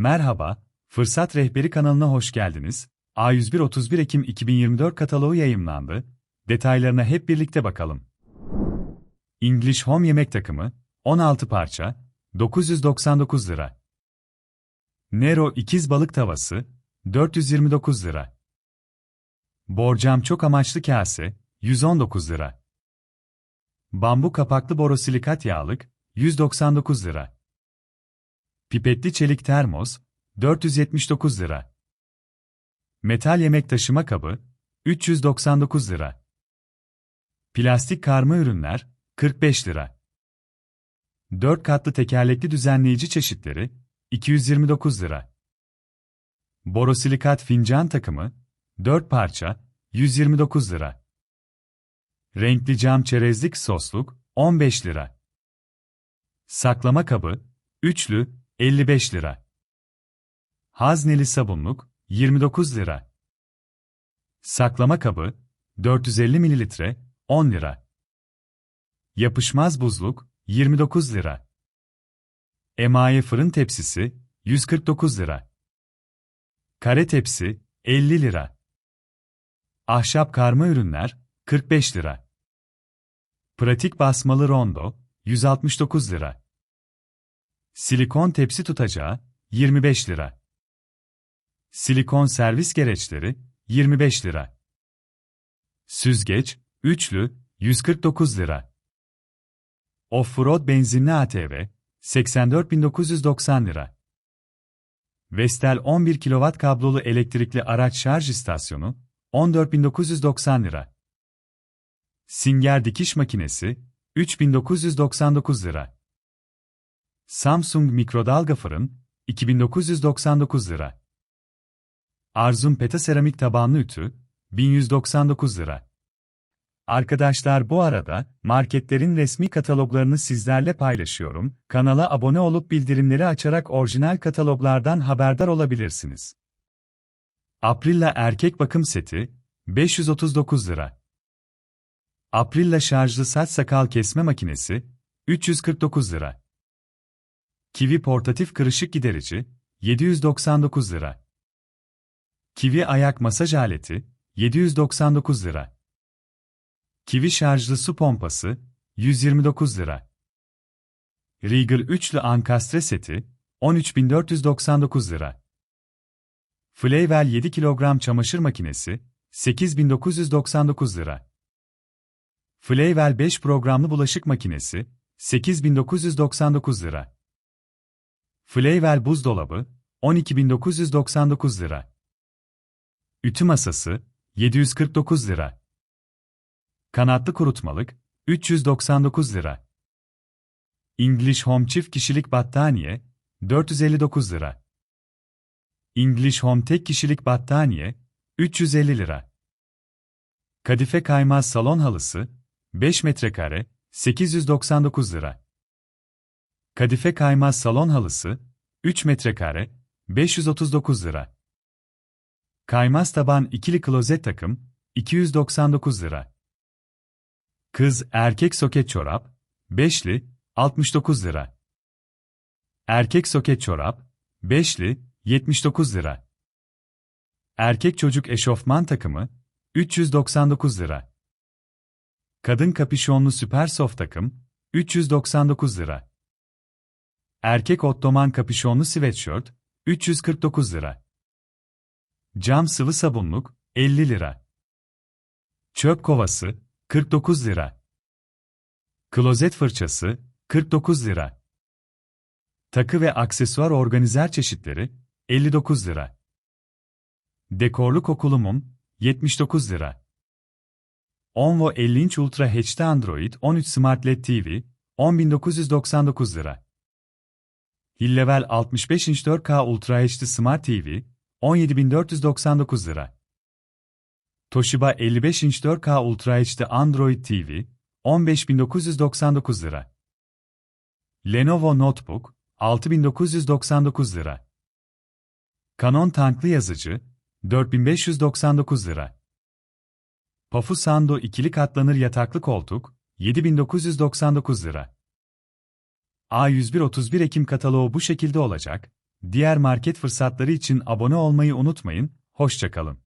Merhaba, Fırsat Rehberi kanalına hoş geldiniz. A101 31 Ekim 2024 kataloğu yayımlandı. Detaylarına hep birlikte bakalım. English Home yemek takımı, 16 parça, 999 lira. Nero ikiz balık tavası, 429 lira. Borcam çok amaçlı kase, 119 lira. Bambu kapaklı borosilikat yağlık, 199 lira. Pipetli çelik termos, 479 lira. Metal yemek taşıma kabı, 399 lira. Plastik karma ürünler, 45 lira. 4 katlı tekerlekli düzenleyici çeşitleri, 229 lira. Borosilikat fincan takımı, 4 parça, 129 lira. Renkli cam çerezlik sosluk, 15 lira. Saklama kabı, üçlü, 55 lira. Hazneli sabunluk, 29 lira. Saklama kabı, 450 mililitre, 10 lira. Yapışmaz buzluk, 29 lira. Emaye fırın tepsisi, 149 lira. Kare tepsi, 50 lira. Ahşap karma ürünler, 45 lira. Pratik basmalı rondo, 169 lira. Silikon tepsi tutacağı, 25 lira. Silikon servis gereçleri, 25 lira. Süzgeç, üçlü, 149 lira. Offroad benzinli ATV, 84.990 lira. Vestel 11 kW kablolu elektrikli araç şarj istasyonu, 14.990 lira. Singer dikiş makinesi, 3999 lira. Samsung mikrodalga fırın, 2999 lira. Arzum Peta seramik tabanlı ütü, 1199 lira. Arkadaşlar bu arada, marketlerin resmi kataloglarını sizlerle paylaşıyorum. Kanala abone olup bildirimleri açarak orijinal kataloglardan haberdar olabilirsiniz. Aprilla erkek bakım seti, 539 lira. Aprilla şarjlı saç sakal kesme makinesi, 349 lira. Kiwi portatif kırışık giderici, 799 lira. Kiwi ayak masaj aleti, 799 lira. Kiwi şarjlı su pompası, 129 lira. Regal üçlü ankastre seti, 13.499 lira. Flavel 7 kilogram çamaşır makinesi, 8999 lira. Flavel 5 programlı bulaşık makinesi, 8999 lira. Flavel buzdolabı, 12.999 lira. Ütü masası, 749 lira. Kanatlı kurutmalık, 399 lira. English Home çift kişilik battaniye, 459 lira. English Home tek kişilik battaniye, 350 lira. Kadife kaymaz salon halısı, 5 metrekare, 899 lira. Kadife kaymaz salon halısı, 3 metrekare, 539 lira. Kaymaz taban ikili klozet takım, 299 lira. Kız erkek soket çorap, 5'li, 69 lira. Erkek soket çorap, 5'li, 79 lira. Erkek çocuk eşofman takımı, 399 lira. Kadın kapüşonlu süper soft takım, 399 lira. Erkek ottoman kapüşonlu sweatshirt, 349 lira. Cam sıvı sabunluk, 50 lira. Çöp kovası, 49 lira. Klozet fırçası, 49 lira. Takı ve aksesuar organizer çeşitleri, 59 lira. Dekorlu kokulu mum, 79 lira. Onvo 50 inç Ultra HD Android 13 Smart LED TV, 10.999 lira. Hillevel 65 inç 4K Ultra HD Smart TV, 17.499 lira. Toshiba 55 inç 4K Ultra HD Android TV, 15.999 lira. Lenovo Notebook, 6.999 lira. Canon tanklı yazıcı, 4599 lira. Pafu Sando ikili katlanır yataklı koltuk, 7999 lira. A101 31 Ekim kataloğu bu şekilde olacak. Diğer market fırsatları için abone olmayı unutmayın, hoşçakalın.